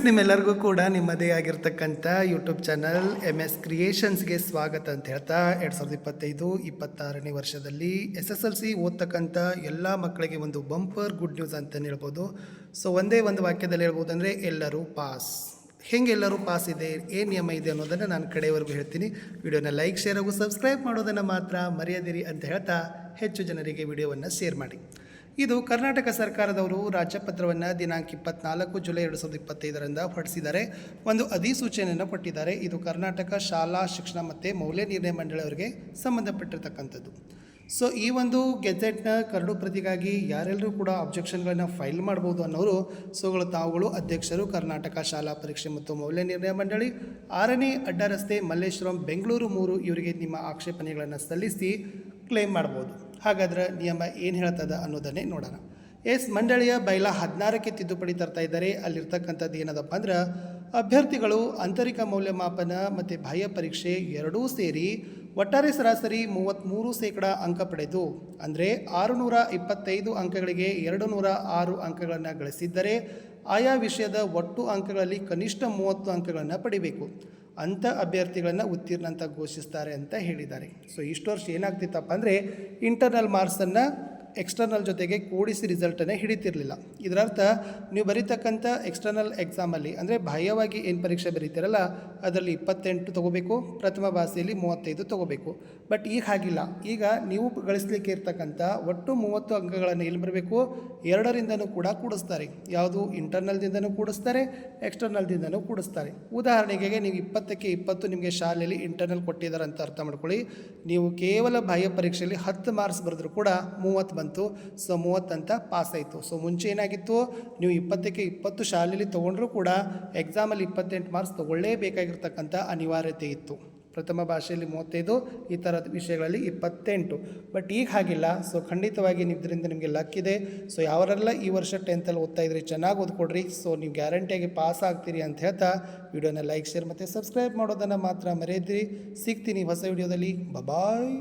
Friends ನಿಮ್ಮೆಲ್ಲರಿಗೂ ಕೂಡ ನಿಮ್ಮದೇ ಆಗಿರ್ತಕ್ಕಂಥ ಯೂಟ್ಯೂಬ್ ಚಾನಲ್ ಎಂ ಎಸ್ ಕ್ರಿಯೇಷನ್ಸ್ಗೆ ಸ್ವಾಗತ ಅಂತ ಹೇಳ್ತಾ ಎರಡು ಸಾವಿರದ ಇಪ್ಪತ್ತೈದು, ಇಪ್ಪತ್ತಾರನೇ ವರ್ಷದಲ್ಲಿ ಎಸ್ ಎಸ್ ಎಲ್ ಸಿ ಓದ್ತಕ್ಕಂಥ ಎಲ್ಲ ಮಕ್ಕಳಿಗೆ ಒಂದು ಬಂಪರ್ ಗುಡ್ ನ್ಯೂಸ್ ಅಂತಲೇ ಹೇಳ್ಬೋದು. ಸೊ ಒಂದೇ ಒಂದು ವಾಕ್ಯದಲ್ಲಿ ಹೇಳ್ಬೋದು ಅಂದರೆ ಎಲ್ಲರೂ ಪಾಸ್ ಹೆಂಗೆ ಎಲ್ಲರೂ ಪಾಸ್ ಇದೆ, ಏನು ನಿಯಮ ಇದೆ ಅನ್ನೋದನ್ನು ನಾನು ಕಡೆಯವರೆಗೂ ಹೇಳ್ತೀನಿ. ವಿಡಿಯೋನ ಲೈಕ್ ಶೇರ್ ಹಾಗೂ ಸಬ್ಸ್ಕ್ರೈಬ್ ಮಾಡೋದನ್ನು ಮಾತ್ರ ಮರೆಯದಿರಿ ಅಂತ ಹೇಳ್ತಾ ಹೆಚ್ಚು ಜನರಿಗೆ ವಿಡಿಯೋವನ್ನು ಶೇರ್ ಮಾಡಿ. ಇದು ಕರ್ನಾಟಕ ಸರ್ಕಾರದವರು ರಾಜ್ಯಪತ್ರವನ್ನು ದಿನಾಂಕ ಇಪ್ಪತ್ನಾಲ್ಕು ಜುಲೈ ಎರಡು ಸಾವಿರದ ಇಪ್ಪತ್ತೈದರಿಂದ ಹೊರಡಿಸಿದ್ದಾರೆ. ಒಂದು ಅಧಿಸೂಚನೆಯನ್ನು ಕೊಟ್ಟಿದ್ದಾರೆ. ಇದು ಕರ್ನಾಟಕ ಶಾಲಾ ಶಿಕ್ಷಣ ಮತ್ತು ಮೌಲ್ಯ ನಿರ್ಣಯ ಮಂಡಳಿಯವರಿಗೆ ಸಂಬಂಧಪಟ್ಟಿರ್ತಕ್ಕಂಥದ್ದು. ಸೊ ಈ ಒಂದು ಗೆಜೆಟ್ನ ಕರಡು ಪ್ರತಿಗಾಗಿ ಯಾರೆಲ್ಲರೂ ಕೂಡ ಅಬ್ಜೆಕ್ಷನ್ಗಳನ್ನು ಫೈಲ್ ಮಾಡ್ಬೋದು ಅನ್ನೋರು, ಸೋಗಳು ತಾವುಗಳು ಅಧ್ಯಕ್ಷರು ಕರ್ನಾಟಕ ಶಾಲಾ ಪರೀಕ್ಷೆ ಮತ್ತು ಮೌಲ್ಯ ನಿರ್ಣಯ ಮಂಡಳಿ, ಆರನೇ ಅಡ್ಡ ರಸ್ತೆ ಮಲ್ಲೇಶ್ವರಂ ಬೆಂಗಳೂರು ಮೂರು ಇವರಿಗೆ ನಿಮ್ಮ ಆಕ್ಷೇಪಣೆಗಳನ್ನು ಸಲ್ಲಿಸಿ ಕ್ಲೇಮ್ ಮಾಡ್ಬೋದು. ಹಾಗಾದ್ರೆ ನಿಯಮ ಏನು ಹೇಳ್ತದ ಅನ್ನೋದನ್ನೇ ನೋಡೋಣ. ಎಸ್ ಮಂಡಳಿಯ ಬೈಲ ಹದಿನಾರಕ್ಕೆ ತಿದ್ದುಪಡಿ ತರ್ತಾ ಇದ್ದಾರೆ. ಅಲ್ಲಿರ್ತಕ್ಕಂಥದ್ದು ಏನದಪ್ಪ ಅಂದ್ರೆ ಅಭ್ಯರ್ಥಿಗಳು ಆಂತರಿಕ ಮೌಲ್ಯಮಾಪನ ಮತ್ತು ಬಾಹ್ಯ ಪರೀಕ್ಷೆ ಎರಡೂ ಸೇರಿ ಒಟ್ಟಾರೆ ಸರಾಸರಿ ಮೂವತ್ತ್ಮೂರು ಶೇಕಡ ಅಂಕ ಪಡೆದು, ಅಂದರೆ ಆರುನೂರ ಇಪ್ಪತ್ತೈದು ಅಂಕಗಳಿಗೆ ಎರಡು ನೂರ ಆರು ಅಂಕಗಳನ್ನು ಗಳಿಸಿದ್ದರೆ, ಆಯಾ ವಿಷಯದ ಒಟ್ಟು ಅಂಕಗಳಲ್ಲಿ ಕನಿಷ್ಠ ಮೂವತ್ತು ಅಂಕಗಳನ್ನು ಪಡಿಬೇಕು. ಅಂಥ ಅಭ್ಯರ್ಥಿಗಳನ್ನು ಉತ್ತೀರ್ಣ ಅಂತ ಘೋಷಿಸ್ತಾರೆ ಅಂತ ಹೇಳಿದ್ದಾರೆ. ಸೊ ಇಷ್ಟು ವರ್ಷ ಏನಾಗ್ತಿತ್ತಪ್ಪ ಅಂದರೆ ಇಂಟರ್ನಲ್ ಮಾರ್ಕ್ಸನ್ನು ಎಕ್ಸ್ಟರ್ನಲ್ ಜೊತೆಗೆ ಕೂಡಿಸಿ ರಿಸಲ್ಟನ್ನೇ ಹಿಡಿತಿರಲಿಲ್ಲ. ಇದರರ್ಥ, ನೀವು ಬರೀತಕ್ಕಂಥ ಎಕ್ಸ್ಟರ್ನಲ್ ಎಕ್ಸಾಮಲ್ಲಿ ಅಂದರೆ ಬಾಹ್ಯವಾಗಿ ಏನು ಪರೀಕ್ಷೆ ಬರೀತಿರಲ್ಲ, ಅದರಲ್ಲಿ ಇಪ್ಪತ್ತೆಂಟು ತೊಗೋಬೇಕು, ಪ್ರಥಮ ಭಾಷೆಯಲ್ಲಿ ಮೂವತ್ತೈದು ತೊಗೋಬೇಕು. ಬಟ್ ಈಗ ಹಾಗಿಲ್ಲ. ಈಗ ನೀವು ಗಳಿಸ್ಲಿಕ್ಕೆ ಇರ್ತಕ್ಕಂಥ ಒಟ್ಟು ಮೂವತ್ತು ಅಂಕಗಳನ್ನು ಎಲ್ಲಿ ಬರಬೇಕು? ಎರಡರಿಂದನೂ ಕೂಡ ಕೂಡಿಸ್ತಾರೆ. ಯಾವುದು? ಇಂಟರ್ನಲ್ದಿಂದನೂ ಕೂಡಿಸ್ತಾರೆ ಎಕ್ಸ್ಟರ್ನಲ್ದಿಂದನೂ ಕೂಡಿಸ್ತಾರೆ. ಉದಾಹರಣೆಗೆ ನೀವು ಇಪ್ಪತ್ತಕ್ಕೆ ಇಪ್ಪತ್ತು ನಿಮಗೆ ಶಾಲೆಯಲ್ಲಿ ಇಂಟರ್ನಲ್ ಕೊಟ್ಟಿದ್ದಾರೆ ಅಂತ ಅರ್ಥ ಮಾಡ್ಕೊಳ್ಳಿ. ನೀವು ಕೇವಲ ಬಾಹ್ಯ ಪರೀಕ್ಷೆಯಲ್ಲಿ ಹತ್ತು ಮಾರ್ಕ್ಸ್ ಬರೆದ್ರೂ ಕೂಡ ಮೂವತ್ತು ಬಂತು. ಸೊ ಮೂವತ್ತಂತ ಪಾಸ್ ಆಯಿತು. ಸೊ ಮುಂಚೆ ಏನಾಗಿತ್ತು? ನೀವು ಇಪ್ಪತ್ತಕ್ಕೆ ಇಪ್ಪತ್ತು ಶಾಲೆಯಲ್ಲಿ ತೊಗೊಂಡ್ರೂ ಕೂಡ ಎಕ್ಸಾಮಲ್ಲಿ ಇಪ್ಪತ್ತೆಂಟು ಮಾರ್ಕ್ಸ್ ತೊಗೊಳ್ಳೇಬೇಕಾಗಿರ್ತಕ್ಕಂಥ ಅನಿವಾರ್ಯತೆ ಇತ್ತು. ಪ್ರಥಮ ಭಾಷೆಯಲ್ಲಿ ಮೂವತ್ತೈದು, ಈ ಥರದ ವಿಷಯಗಳಲ್ಲಿ ಇಪ್ಪತ್ತೆಂಟು. ಬಟ್ ಈಗ ಹಾಗಿಲ್ಲ. ಸೊ ಖಂಡಿತವಾಗಿ ಇದರಿಂದ ನಿಮಗೆ ಲಕ್ ಇದೆ. ಸೊ ಯಾವರೆಲ್ಲ ಈ ವರ್ಷ ಟೆಂತಲ್ಲಿ ಓದ್ತಾ ಇದ್ರಿ, ಚೆನ್ನಾಗಿ ಓದ್ಕೊಡ್ರಿ. ಸೊ ನೀವು ಗ್ಯಾರಂಟಿಯಾಗಿ ಪಾಸ್ ಆಗ್ತೀರಿ ಅಂತ ಹೇಳ್ತಾ ವಿಡಿಯೋನ ಲೈಕ್ ಶೇರ್ ಮತ್ತು ಸಬ್ಸ್ಕ್ರೈಬ್ ಮಾಡೋದನ್ನು ಮಾತ್ರ ಮರೆಯದಿರಿ. ಸಿಗ್ತೀನಿ ಹೊಸ ವಿಡಿಯೋದಲ್ಲಿ. ಬಾಯ್